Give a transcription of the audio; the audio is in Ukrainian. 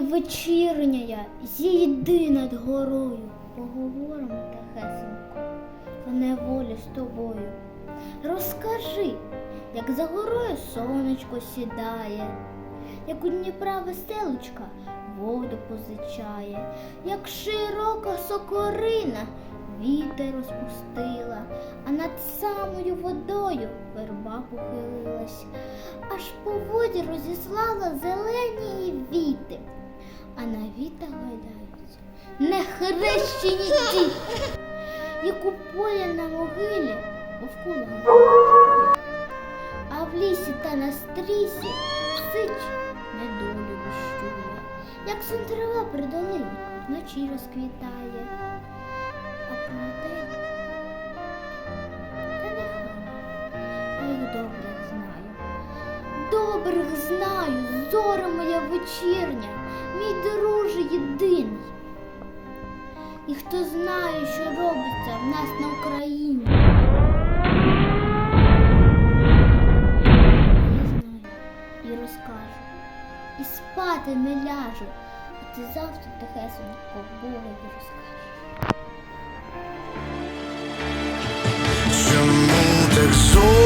моя вечірня, зійди над горою, поговоримо тихесенько, в неволі з тобою. Розкажи, як за горою сонечко сідає, як у Дніпра веселочка воду позичає, як широка сокорина вітер розпустила, а над самою водою верба похилилась, аж по воді розіслала зелені віти, а на вітах гайдаються нехрещені діти, як у полі на могилі гайдаються. А в лісі та на стрісі сич недолю віщує, як сон трава при долині вночі розквітає. А про людей та нехай я їх добрих знаю. Добрих знаю, зора моя вечірня, мій друже єдиний. І хто знає, що робиться в нас на Україні. Я знаю і розкажу, і спати не ляжу, а ти завтра тихесенько Богові розкажеш. Чому так запалали?